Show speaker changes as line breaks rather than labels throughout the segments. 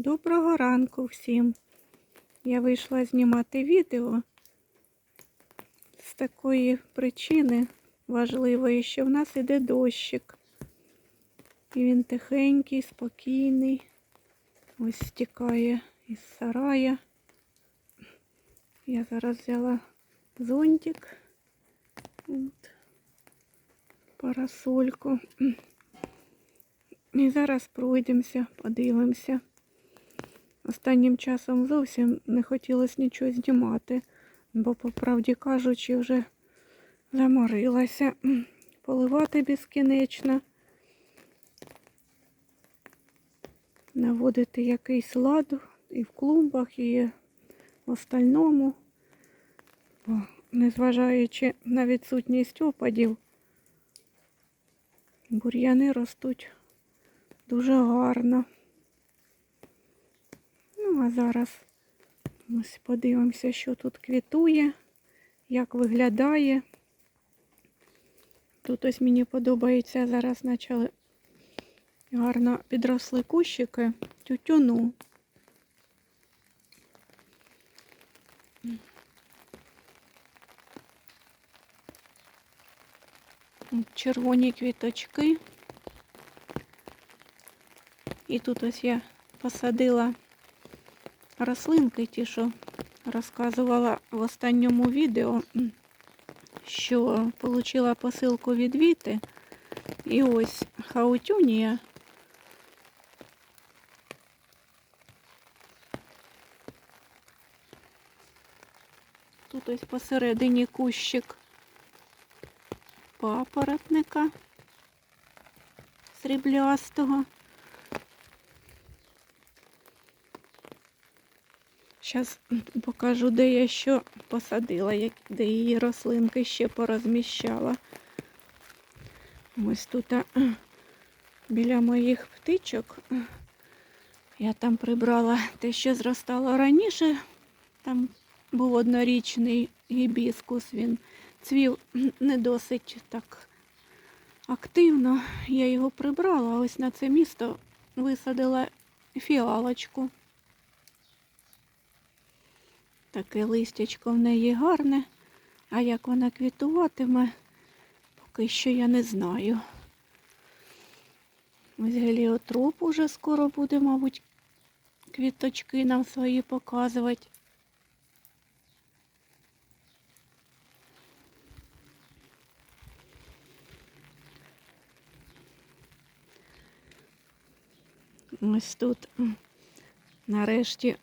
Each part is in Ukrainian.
Доброго ранку всім. Я вийшла знімати відео з такої причини важливої, що в нас іде дощик. І він тихенький, спокійний. Ось стікає із сарая. Я зараз взяла зонтик. От. Парасольку. І зараз пройдемося, подивимося. Останнім часом зовсім не хотілося нічого знімати, бо, по правді кажучи, вже заморилася. Поливати безкінечно, наводити якийсь лад і в клумбах, і в остальному, бо, незважаючи на відсутність опадів, бур'яни ростуть дуже гарно. Ну, а зараз ось подивимося, що тут квітує, як виглядає. Тут ось мені подобається, зараз почали гарно підросли кущики тютюну. Червоні квіточки. І тут ось я посадила рослинки, ті, що розказувала в останньому відео, що отримала посилку від Віти. І ось хаутюнія. Тут ось посередині кущик папоротника сріблястого. Зараз покажу, де я що посадила, де її рослинки ще порозміщала. Ось тут біля моїх птичок я там прибрала те, що зростало раніше. Там був однорічний гібіскус, він цвів не досить так активно. Я його прибрала, ось на це місто висадила фіалочку. Таке листячко в неї гарне, а як вона квітуватиме, поки що я не знаю. Ось геліотроп уже скоро буде, мабуть, квіточки нам свої показувати. Ось тут нарешті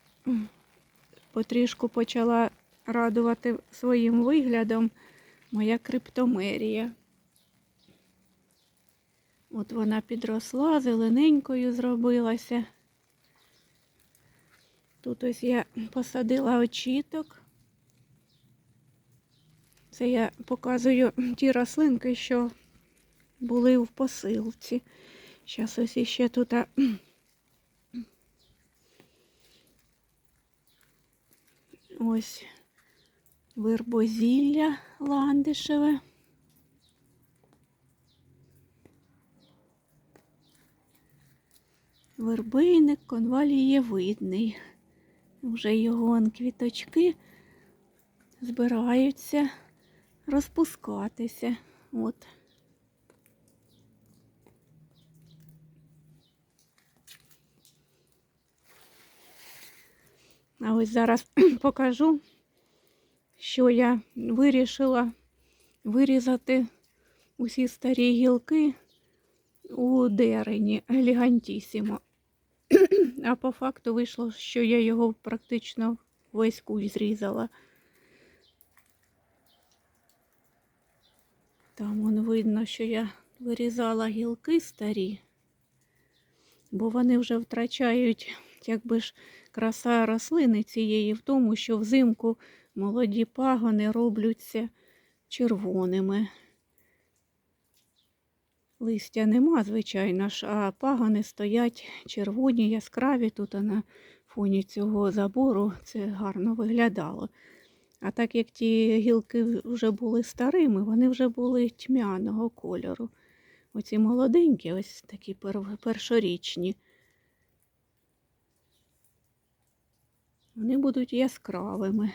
потрішку почала радувати своїм виглядом моя криптомерія. От вона підросла, зелененькою зробилася. Тут ось я посадила очіток. Це я показую ті рослинки, що були в посилці. Зараз ось іще тут Ось вербозілля ландишеве. Вербийник конвалієвидний. Вже його квіточки збираються розпускатися. От. А ось зараз покажу, що я вирішила вирізати усі старі гілки у дерені елегантісімо. А по факту вийшло, що я його практично весь куй зрізала. Там вон видно, що я вирізала гілки старі, бо вони вже втрачають, якби ж краса рослини цієї в тому, що взимку молоді пагони робляться червоними. Листя нема, звичайно ж, а пагони стоять червоні, яскраві. Тут на фоні цього забору це гарно виглядало. А так як ті гілки вже були старими, вони вже були тьмяного кольору. Оці молоденькі, ось такі першорічні. Вони будуть яскравими.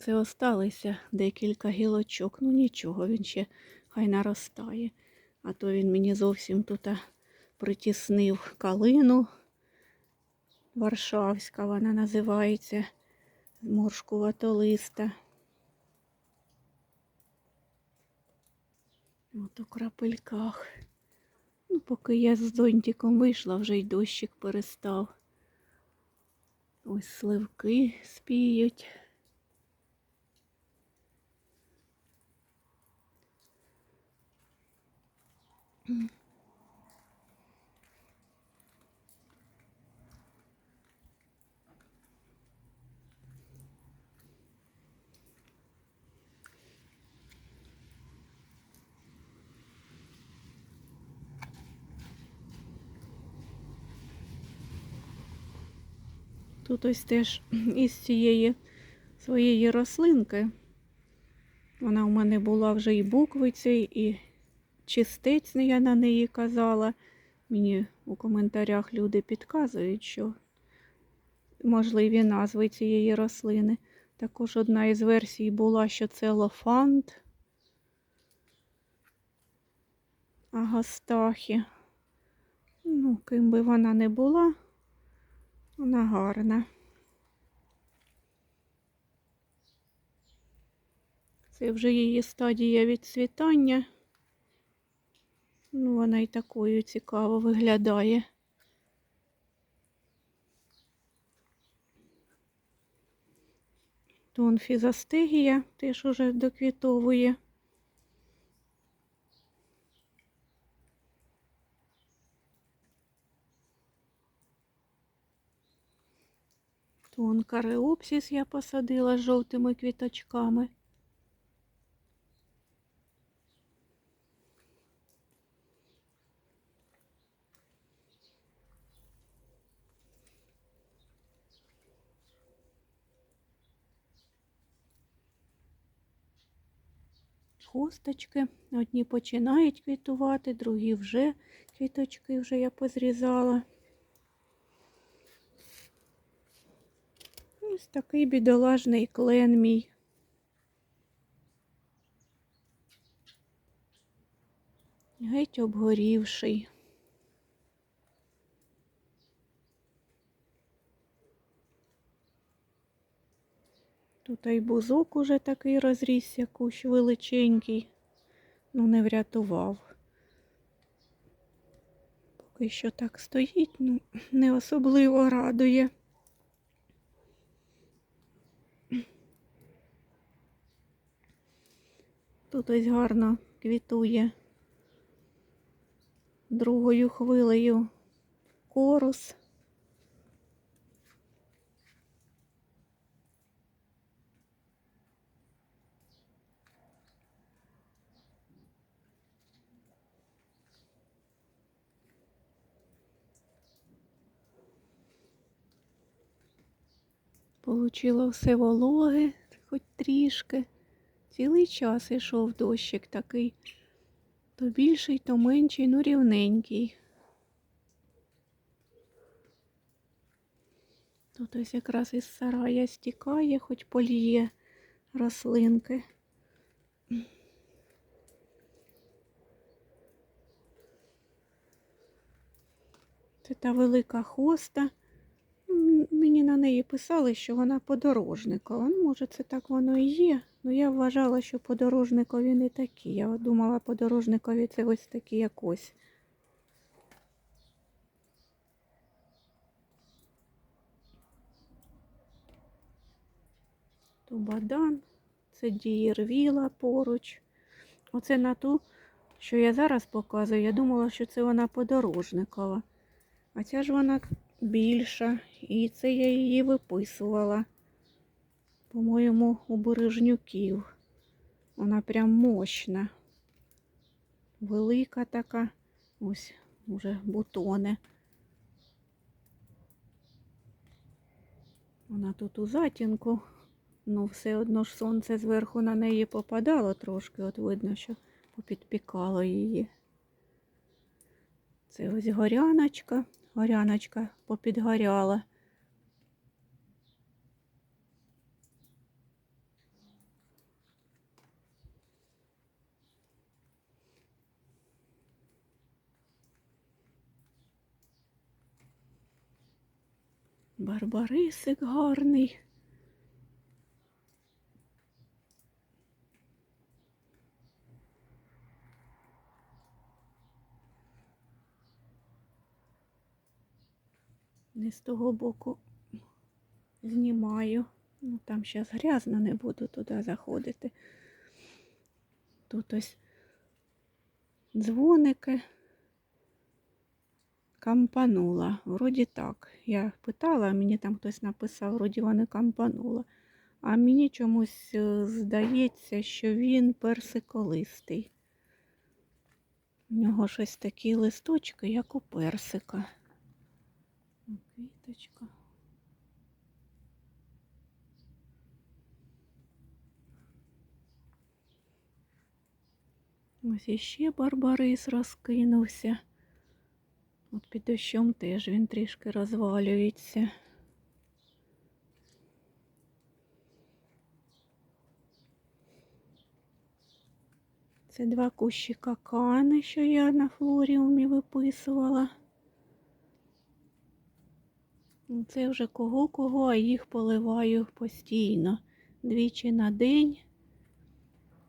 Це осталися декілька гілочок. Ну нічого, він ще хай наростає. А то він мені зовсім тут притіснив калину. Варшавська вона називається. Моршкуватолиста. От у крапельках. Ну, поки я з зонтиком вийшла, вже й дощик перестав. Ось сливки спіють. Тут ось теж із цієї своєї рослинки. Вона у мене була вже і буквицею, і чистець я на неї казала. Мені у коментарях люди підказують, що можливі назви цієї рослини. Також одна із версій була, що це лофант агастахі. Ну, ким би вона не була, вона гарна. Це вже її стадія відцвітання. Ну, вона і такою цікаво виглядає. Тон фізастегія теж уже доквітовує. Тон кареопсис я посадила з жовтими квіточками. Хусточки. Одні починають квітувати, другі вже квіточки вже я позрізала. Ось такий бідолажний клен мій. Геть обгорівший. Тут і бузок уже такий розрісся, кущ величенький, ну не врятував. Поки що так стоїть, ну не особливо радує. Тут ось гарно квітує другою хвилею корус. Получила все вологе, хоч трішки. Цілий час ішов дощик такий. То більший, то менший, ну рівненький. Тут ось якраз із сарая стікає, хоч поліє рослинки. Це та велика хоста. Мені на неї писали, що вона подорожникова. Ну, може, це так воно і є. Ну, я вважала, що подорожникові не такі. Я думала, подорожникові це ось такі якось. Тубадан, це дієрвіла поруч. Оце на ту, що я зараз показую, я думала, що це вона подорожникова. А ця ж вона більша, і це я її виписувала. По-моєму, у Бережнюків. Вона прям мощна. Велика така. Ось уже бутони. Вона тут у затінку. Ну, все одно ж сонце зверху на неї попадало трошки. От видно, що попідпікало її. Це ось горяночка. Горяночка попідгоряла. Барбарисик гарний. Не з того боку знімаю. Ну, там зараз грязно, не буду туди заходити. Тут ось дзвоники. Кампанула. Вроді так. Я питала, мені там хтось написав, вроді вони кампанула. А мені чомусь е, здається, що він персиколистий. У нього щось такі листочки, як у персика. Квіточка. Ось іще барбарис розкинувся. От під дощом теж він трішки розвалюється. Це два кущика кани, що я на флоріумі виписувала. Ну, Це вже кого-кого, а їх поливаю постійно. Двічі на день,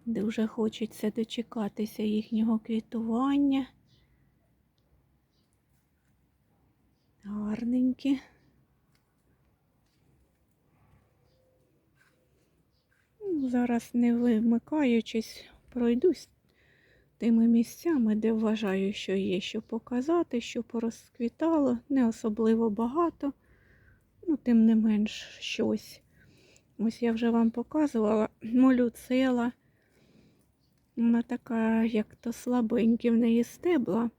де вже хочеться дочекатися їхнього квітування. Гарненькі. Ну, Зараз не вимикаючись, пройдусь тими місцями, де вважаю, що є що показати, що порозквітало, не особливо багато, ну, тим не менш щось. Ось я вже вам показувала молюцела. Вона така, як то слабенькі в неї стебла.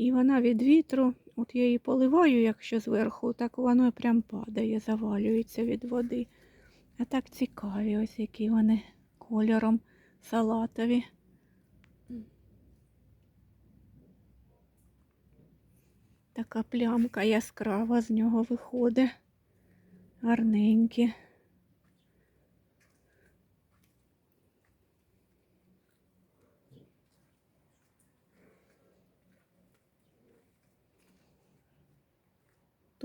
І вона від вітру, от я її поливаю, якщо зверху, так воно прям падає, завалюється від води. А так цікаві, ось які вони кольором салатові. Така плямка яскрава з нього виходить. Гарненькі.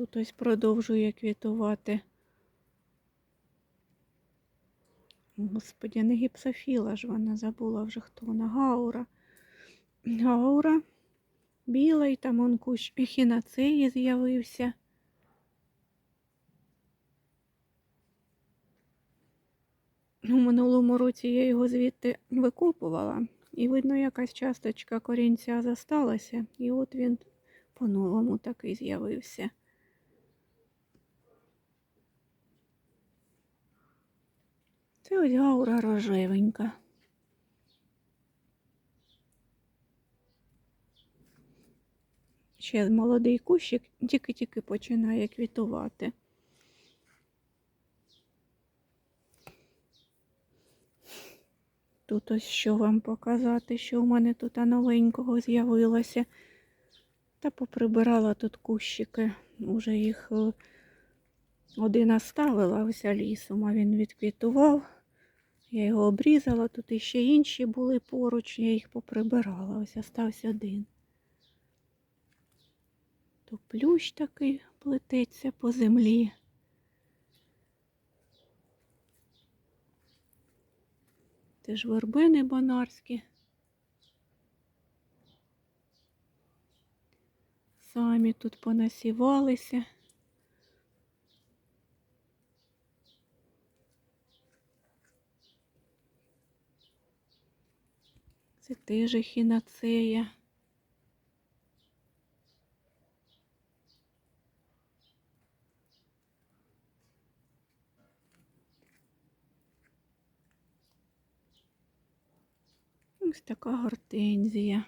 Тут ось продовжує квітувати. Господи, не гіпсофіла ж вона забула вже хто вона. Гаура. Гаура. Біла і там он кущ ехінацеї з'явився. У минулому році я його звідти викопувала. І видно, якась часточка корінця засталася. І от він по-новому такий з'явився. Це ось гаура рожевенька. Ще молодий кущик тільки-тільки починає квітувати. Тут ось що вам показати, що у мене тут новенького з'явилося. Та поприбирала тут кущики. Уже їх е, один оставила ось лісом, а він відквітував. Я його обрізала, тут іще інші були поруч, я їх поприбирала. Ось остався один. То плющ такий плететься по землі. Теж вербини бонарські. Самі тут понасівалися. Це теж ехінацея. Ось така гортензія.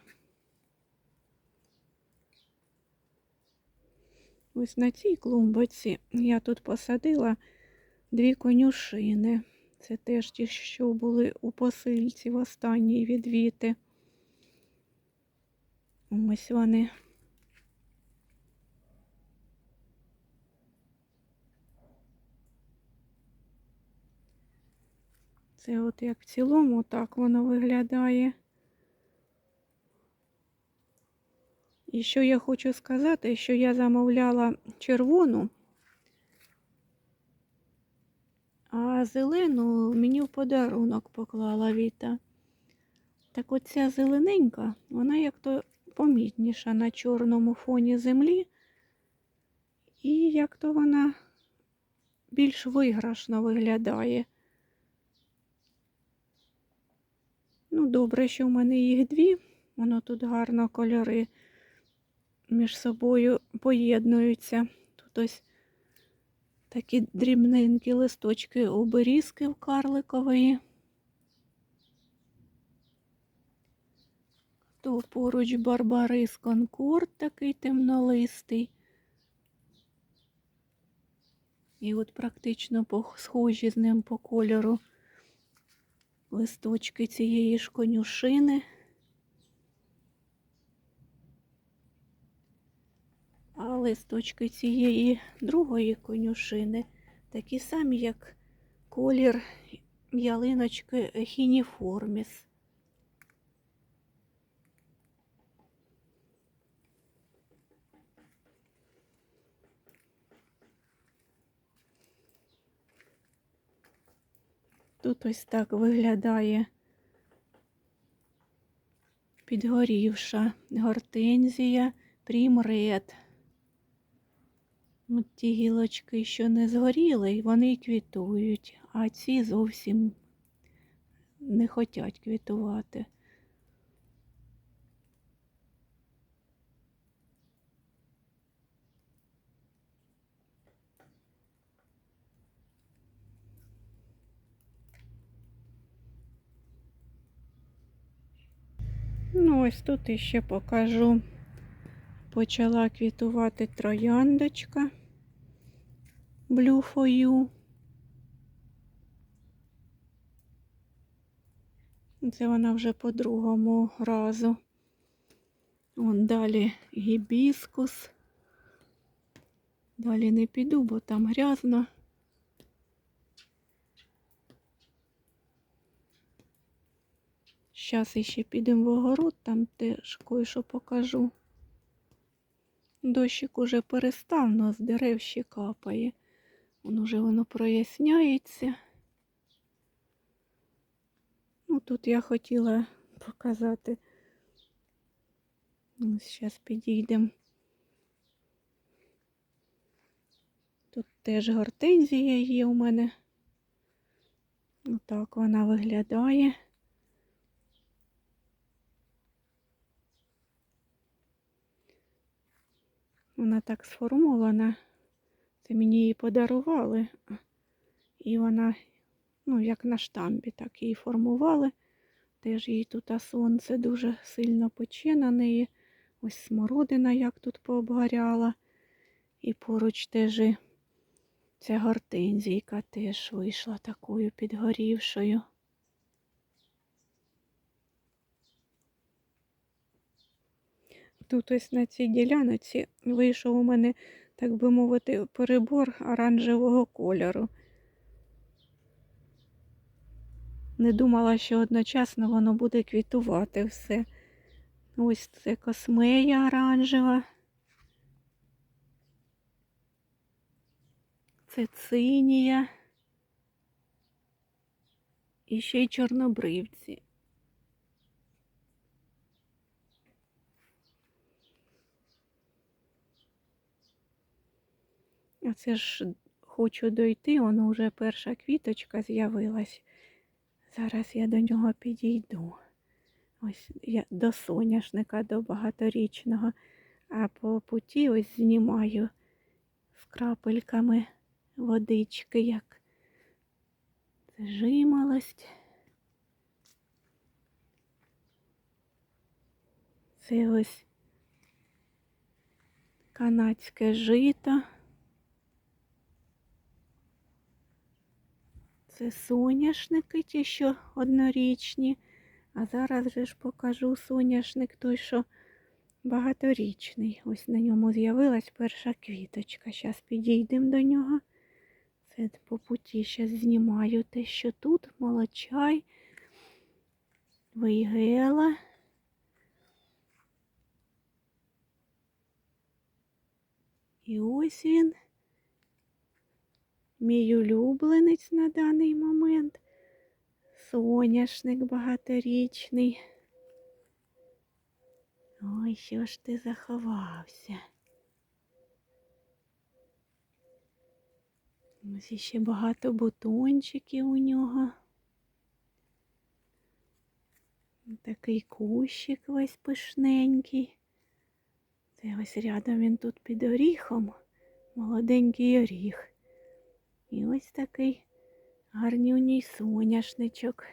Ось на цій клумбоці я тут посадила дві конюшини. Це теж ті, що були у посильці в останній відвіти. Ось вони. Це от як в цілому так воно виглядає. І що я хочу сказати, що я замовляла червону А зелену мені в подарунок поклала Віта. Так оця зелененька, вона як то помітніша на чорному фоні землі. І як то вона більш виграшно виглядає. Ну, добре, що в мене їх дві. Воно тут гарно кольори між собою поєднуються. Тут ось такі дрібненькі листочки оберізки в карликової. То поруч барбарис конкорд такий темнолистий. І от практично схожі з ним по кольору листочки цієї ж конюшини. А листочки цієї другої конюшини такі самі, як колір ялиночки хініформіс. Тут ось так виглядає підгорівша гортензія прімред. От ті гілочки, що не згоріли, вони квітують, а ці зовсім не хочуть квітувати. Ну, ось тут іще покажу. Почала квітувати трояндочка You. Це вона вже по другому разу. Вон далі гібіскус. Далі не піду, бо там грязно. Зараз іще підемо в огород, там теж кое-що покажу. Дощик уже перестав, но з дерев ще капає. Воно вже воно проясняється. Ну, тут я хотіла показати. Ось зараз підійдемо. Тут теж гортензія є у мене. Отак вона виглядає. Вона так сформована. Це мені її подарували. І вона, ну, як на штамбі, так її формували. Теж їй тут сонце дуже сильно пече на неї. Ось смородина, як тут пообгоряла. І поруч теж і ця гортензійка теж вийшла такою підгорівшою. Тут ось на цій ділянці вийшов у мене, так би мовити, перебор оранжевого кольору. Не думала, що одночасно воно буде квітувати все. Ось це космея оранжева. Це цинія. І ще й чорнобривці. А це ж хочу дойти, воно вже перша квіточка з'явилась. Зараз я до нього підійду. Ось я до соняшника, до багаторічного, а по путі ось знімаю з крапельками водички, як жимолость. Це ось канадське жито. Це соняшники ті, що однорічні. А зараз же ж покажу соняшник той, що багаторічний. Ось на ньому з'явилась перша квіточка. Зараз підійдемо до нього. Це по путі ще знімаю те, що тут молочай, вейгела. І ось він. Мій улюбленець на даний момент. Соняшник багаторічний. Ой, що ж ти заховався? Ось іще багато бутончиків у нього. Такий кущик весь пишненький. Це ось рядом він тут під оріхом. Молоденький оріх. І ось такий гарнюній соняшничок.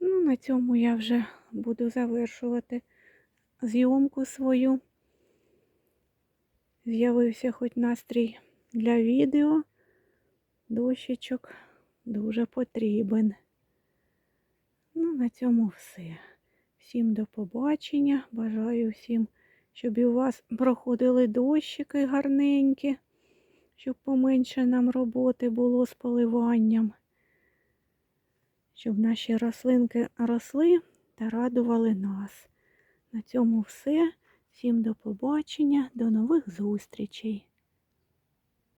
Ну, на цьому я вже буду завершувати зйомку свою. З'явився хоч настрій для відео. Дощечок дуже потрібен. Ну, на цьому все. Всім до побачення. Бажаю всім, щоб і у вас проходили дощики гарненькі, щоб поменше нам роботи було з поливанням. Щоб наші рослинки росли та радували нас. На цьому все. Всім до побачення, до нових зустрічей.